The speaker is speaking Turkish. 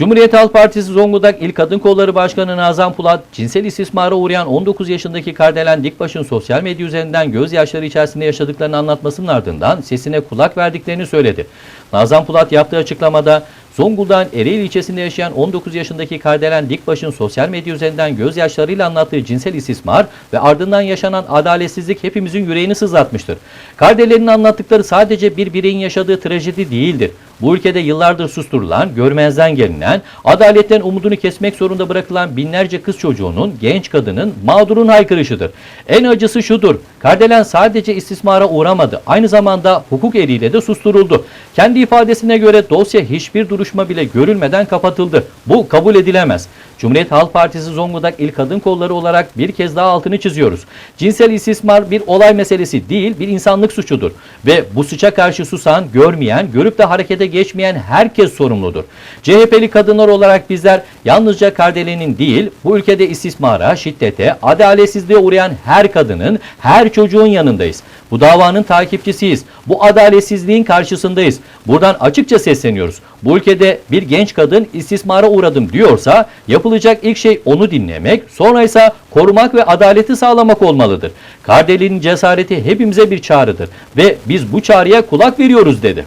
Cumhuriyet Halk Partisi Zonguldak İl Kadın Kolları Başkanı Nazan Pulat, cinsel istismara uğrayan 19 yaşındaki Kardelen Dikbaş'ın sosyal medya üzerinden gözyaşları içerisinde yaşadıklarını anlatmasının ardından sesine kulak verdiklerini söyledi. Nazan Pulat yaptığı açıklamada, Zonguldak'ın Ereğli ilçesinde yaşayan 19 yaşındaki Kardelen Dikbaş'ın sosyal medya üzerinden gözyaşlarıyla anlattığı cinsel istismar ve ardından yaşanan adaletsizlik hepimizin yüreğini sızlatmıştır. Kardelen'in anlattıkları sadece bir bireyin yaşadığı trajedi değildir. Bu ülkede yıllardır susturulan, görmezden gelinen, adaletten umudunu kesmek zorunda bırakılan binlerce kız çocuğunun, genç kadının, mağdurun haykırışıdır. En acısı şudur, Kardelen sadece istismara uğramadı, aynı zamanda hukuk eliyle de susturuldu. Kendi ifadesine göre dosya hiçbir duruşma bile görülmeden kapatıldı. Bu kabul edilemez. Cumhuriyet Halk Partisi Zonguldak İl Kadın Kolları olarak bir kez daha altını çiziyoruz. Cinsel istismar bir olay meselesi değil, bir insanlık suçudur. Ve bu suça karşı susan, görmeyen, görüp de harekete geçmeyen herkes sorumludur. CHP'li kadınlar olarak bizler yalnızca Kardelen'in değil, bu ülkede istismara, şiddete, adaletsizliğe uğrayan her kadının, her çocuğun yanındayız. Bu davanın takipçisiyiz. Bu adaletsizliğin karşısındayız. Buradan açıkça sesleniyoruz. Bu ülkede bir genç kadın istismara uğradım diyorsa yapılacak ilk şey onu dinlemek, sonra ise korumak ve adaleti sağlamak olmalıdır. Kardelen'in cesareti hepimize bir çağrıdır ve biz bu çağrıya kulak veriyoruz dedi.